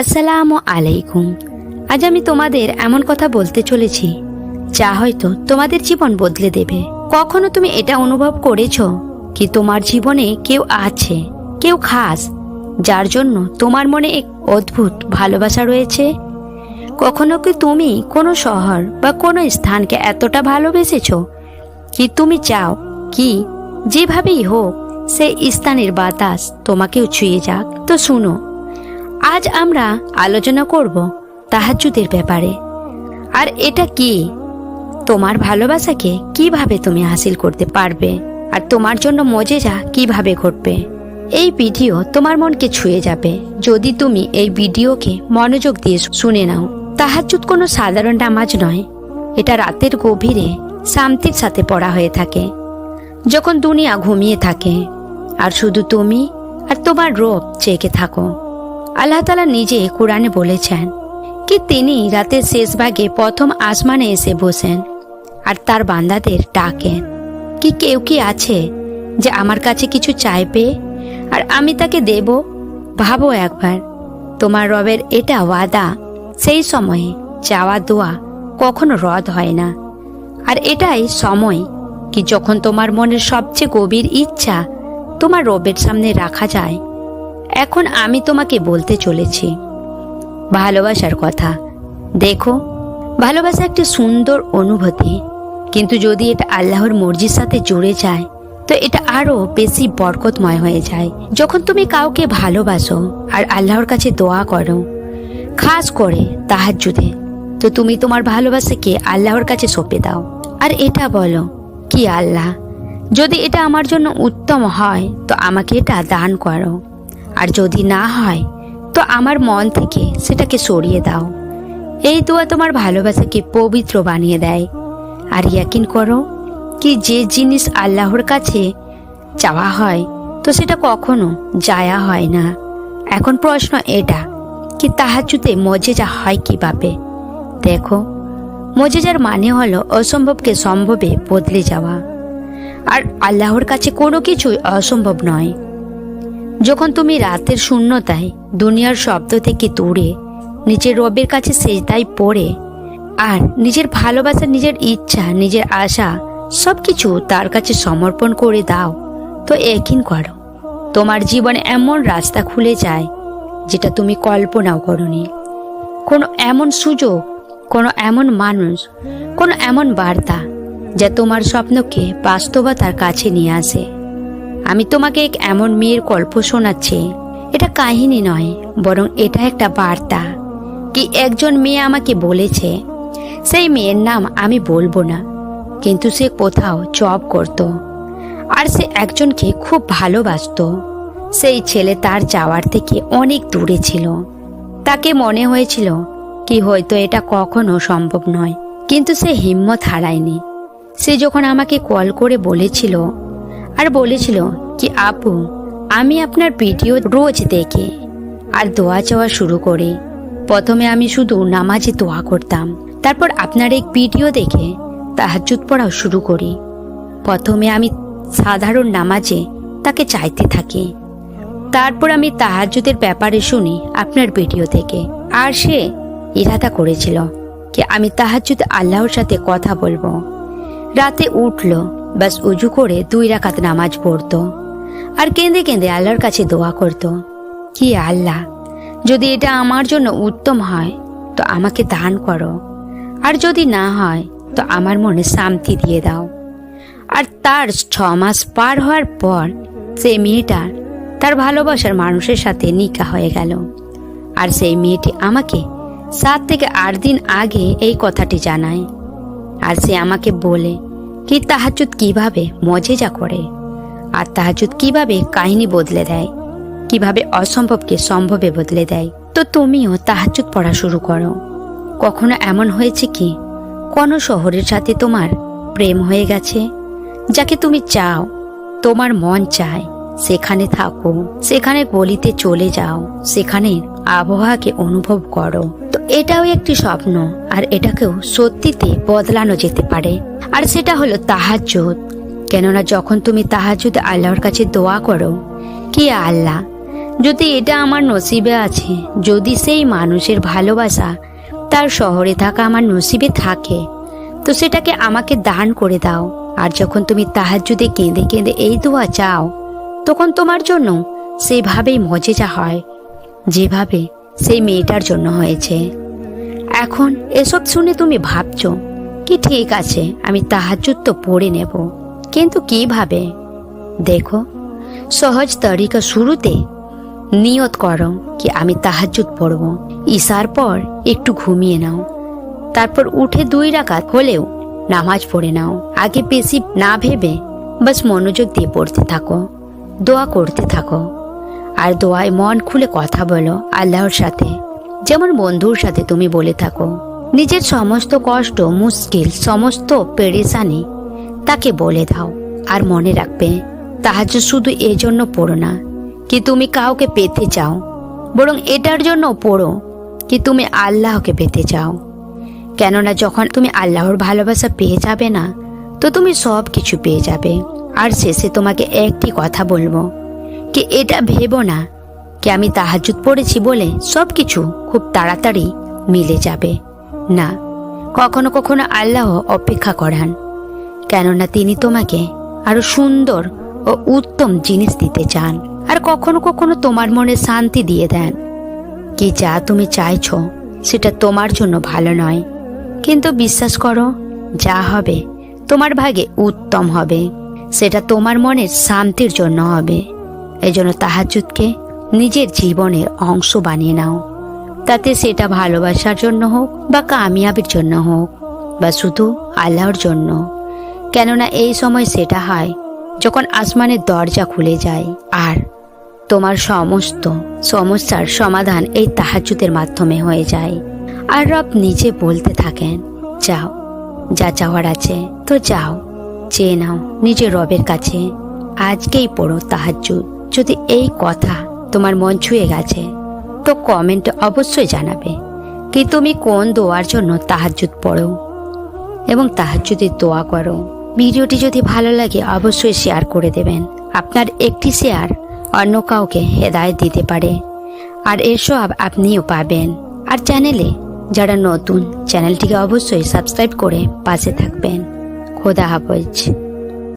আসসালামু আলাইকুম। আজ আমি তোমাদের এমন কথা বলতে চলেছি, যা হয়তো তোমাদের জীবন বদলে দেবে। কখনো তুমি এটা অনুভব করেছ কি তোমার জীবনে কেউ আছে, কেউ খাস, যার জন্য তোমার মনে এক অদ্ভুত ভালোবাসা রয়েছে? কখনো কি তুমি কোনো শহর বা কোনো স্থানকে এতটা ভালোবেসেছ? কি তুমি চাও কি যেভাবেই হোক, সেই স্থানের বাতাস তোমাকেও ছুঁয়ে যাক? তো শুনো আজ আমরা আলোচনা করব তাহাজ্জুদের ব্যাপারে। আর এটা কি? তোমার ভালোবাসাকে কীভাবে তুমি হাসিল করতে পারবে? আর তোমার জন্য মজেজা কীভাবে ঘটবে? এই ভিডিও তোমার মনকে ছুঁয়ে যাবে। যদি তুমি এই ভিডিওকে মনোযোগ দিয়ে শুনে নাও, তাহাজ্জুদ কোনো সাধারণ নামাজ নয়। এটা রাতের গভীরে শান্তির সাথে পড়া হয়ে থাকে। যখন দুনিয়া ঘুমিয়ে থাকে, আর শুধু তুমি আর তোমার রোপ জেগে থাকো। আল্লাহ তালা নিজে কোরআনে বলেছেন কি তিনি রাতের শেষ ভাগে প্রথম আসমানে এসে বসেন আর তার বান্দাদের ডাকেন। কি কেউ কি আছে যে আমার কাছে কিছু চাইবে? আর আমি তাকে দেব? ভাবো একবার, তোমার রবের এটা ওয়াদা সেই সময়ে চাওয়া দোয়া কখনো রদ হয় না। আর এটাই সময় কি যখন তোমার মনের সবচেয়ে গভীর ইচ্ছা তোমার রবের সামনে রাখা যায় এখন আমি তোমাকে বলতে চলেছি। ভালোবাসার কথা। দেখো, ভালোবাসা একটি সুন্দর অনুভূতি। কিন্তু যদি এটা আল্লাহর মর্জির সাথে জুড়ে যায়, তো এটা আরও বেশি বরকতময় হয়ে যায়। যখন তুমি কাউকে ভালোবাসো আর আল্লাহর কাছে দোয়া করো, খাস করে তাহাজ্জুদে, তো তুমি তোমার ভালোবাসাকে আল্লাহর কাছে সঁপে দাও। আর এটা বলো, কি আল্লাহ, যদি এটা আমার জন্য উত্তম হয়, তো আমাকে এটা দান করো। আর যদি না হয়, তো আমার মন থেকে সেটাকে সরিয়ে দাও। এই দোয়া তোমার ভালোবাসাকে পবিত্র বানিয়ে দেয়। আর ইয়াকিন করো কি যে জিনিস আল্লাহর কাছে চাওয়া হয়, তো সেটা কখনো যায়া হয় না। এখন প্রশ্ন এটা, কি তাহাজুতে মজেজা হয় কীভাবে? দেখো, মজেজার মানে হলো অসম্ভবকে সম্ভবে বদলে যাওয়া। আর আল্লাহর কাছে কোনো কিছুই অসম্ভব নয়। যখন তুমি রাতের শূন্যতায় দুনিয়ার শব্দ থেকে দূরে, নিজের রবের কাছে সেজদায় পড়ে, আর নিজের ভালোবাসা, নিজের ইচ্ছা, নিজের আশা সব কিছু তার কাছে সমর্পণ করে দাও, তো একই করো। তোমার জীবনে এমন রাস্তা খুলে যায়, যেটা তুমি কল্পনাও করনি। কোনো এমন সুযোগ, কোনো এমন মানুষ, কোনো এমন বার্তা, যা তোমার স্বপ্নকে বাস্তবতার কাছে নিয়ে আসে। আমি তোমাকে এক এমন মেয়ের গল্প শোনাচ্ছি। এটা কাহিনী নয়, বরং এটা একটা বার্তা। কি একজন মেয়ে আমাকে বলেছে, সেই মেয়ের নাম আমি বলব না, কিন্তু সে কোথাও জব করত। আর সে একজনকে খুব ভালোবাসতো। সেই ছেলে তার যাওয়ার থেকে অনেক দূরে ছিল। তাকে মনে হয়েছিল কি হয়তো এটা কখনো সম্ভব নয়, কিন্তু সে হিম্মত হারায়নি। সে যখন আমাকে কল করে বলেছিল আর বলেছিল কি, আপু, আমি আপনার ভিডিও রোজ দেখি আর দোয়া চাওয়া শুরু করি। প্রথমে আমি শুধু নামাজে দোয়া করতাম, তারপর আপনার এক ভিডিও দেখে তাহাজুদ পড়াও শুরু করি। প্রথমে আমি সাধারণ নামাজে তাকে চাইতে থাকি, তারপর আমি তাহাজুদের ব্যাপারে শুনি আপনার ভিডিও থেকে। আর সে ইরাদা করেছিল কি, আমি তাহাজুদ আল্লাহর সাথে কথা বলব। রাতে উঠল বাস উজু করে দুই রাকাত নামাজ পড়তো আর কেঁদে কেঁদে আল্লাহর কাছে দোয়া করত। কি আল্লাহ, যদি এটা আমার জন্য উত্তম হয়, তো আমাকে দান করো। আর যদি না হয়, তো আমার মনে শান্তি দিয়ে দাও। আর তার ছ মাস পার হওয়ার পর সে মেয়েটার তার ভালোবাসার মানুষের সাথে নিকা হয়ে গেল। আর সেই মেয়েটি আমাকে সাত থেকে আট দিন আগে এই কথাটি জানায়। আর সে আমাকে বলে কি তাহাজুদ কীভাবে মজেজা করে? আর তাহাজুদ কীভাবে কাহিনী বদলে দেয়? কীভাবে অসম্ভবকে সম্ভবে বদলে দেয়? তো তুমিও তাহাজুদ পড়া শুরু করো। কখনো এমন হয়েছে কি? কোনো শহরের সাথে তোমার প্রেম হয়ে গেছে? যাকে তুমি চাও, তোমার মন চায়, সেখানে থাকো, সেখানে গলিতে চলে যাও, সেখানে আবহাওয়াকে অনুভব করো। তো এটাও একটি স্বপ্ন, আর এটাকেও সত্যিতে বদলানো যেতে পারে। আর সেটা হলো তাহাজ্জুদ। কেননা যখন তুমি তাহাজুদ আল্লাহর কাছে দোয়া করো, কি আল্লাহ? যদি এটা আমার নসিবে আছে, যদি সেই মানুষের ভালোবাসা তার শহরে থাকা আমার নসিবে থাকে, তো সেটাকে আমাকে দান করে দাও। আর যখন তুমি তাহাজ্জুদে কেঁদে কেঁদে এই দোয়া চাও, তখন তোমার জন্য সেভাবেই মজেজা হয়। যেভাবে সেই মেয়েটার জন্য হয়েছে। এখন এসব শুনে তুমি ভাবছ, কি ঠিক আছে, আমি তাহাজ্জুদ তো পড়ে নেব, কিন্তু কীভাবে? দেখো, সহজ তরিকা শুরুতে নিয়ত করো কি আমি তাহাজ্জুদ পড়ব। ঈশার পর একটু ঘুমিয়ে নাও। তারপর উঠে দুই রাকাত হলেও নামাজ পড়ে নাও। আগে বেশি না ভেবে বাস মনোযোগ দিয়ে পড়তে থাকো, দোয়া করতে থাকো। আর দোয়ায় মন খুলে কথা বলো আল্লাহর সাথে। যেমন বন্ধুর সাথে তুমি বলে থাকো। নিজের সমস্ত কষ্ট, মুশকিল, সমস্ত পেরেশানি তাকে বলে দাও আর মনে রাখবে, তাহাজ শুধু এজন্য পড়ো না, কি তুমি কাউকে পেতে চাও, বরং এটার জন্য পড়ো, কি তুমি আল্লাহকে পেতে চাও। কেননা যখন তুমি আল্লাহর ভালোবাসা পেয়ে যাবে না, তো তুমি সব কিছু পেয়ে যাবে। আর শেষে তোমাকে একটি কথা বলব কি এটা ভেবো না। কি আমি তাহাজুদ পড়েছি বলে সব কিছু খুব তাড়াতাড়ি মিলে যাবে। না, কখনো কখনো আল্লাহ অপেক্ষা করান। কেননা তিনি তোমাকে আরও সুন্দর ও উত্তম জিনিস দিতে চান আর কখনো কখনো তোমার মনে শান্তি দিয়ে দেন। কি যা তুমি চাইছো সেটা তোমার জন্য ভালো নয়। কিন্তু বিশ্বাস করো, যা হবে তোমার ভাগে উত্তম হবে। সেটা তোমার মনের শান্তির জন্য হবে। এই জন্য তাহাজুদকে নিজের জীবনের অংশ বানিয়ে নাও। তাতে সেটা ভালোবাসার জন্য হোক বা কামিয়াবির জন্য হোক, বা শুধু আল্লাহর জন্য। কেননা এই সময় সেটা হয় যখন আসমানের দরজা খুলে যায়। আর তোমার সমস্ত সমস্যার সমাধান এই তাহাজুদের মাধ্যমে হয়ে যায়। আর রব নিজে বলতে থাকেন, যাও, যা চাওয়ার আছে তো যাও, চেয়ে নাও নিজের রবের কাছে। আজকেই পড়ো তাহাজুদ যদি এই কথা তোমার মন ছুঁয়ে গেছে, তো কমেন্টে অবশ্যই জানাবে কি তুমি কোন দোয়ার জন্য তাহাজুদ পড়ো এবং তাহাজুদের দোয়া করো। ভিডিওটি যদি ভালো লাগে, অবশ্যই শেয়ার করে দেবেন। আপনার একটি শেয়ার অন্য কাউকে হেদায়ত দিতে পারে। আর এসব আপনিও পাবেন। আর চ্যানেলে যারা নতুন, চ্যানেলটিকে অবশ্যই সাবস্ক্রাইব করে পাশে থাকবেন। খোদা হাফেজ।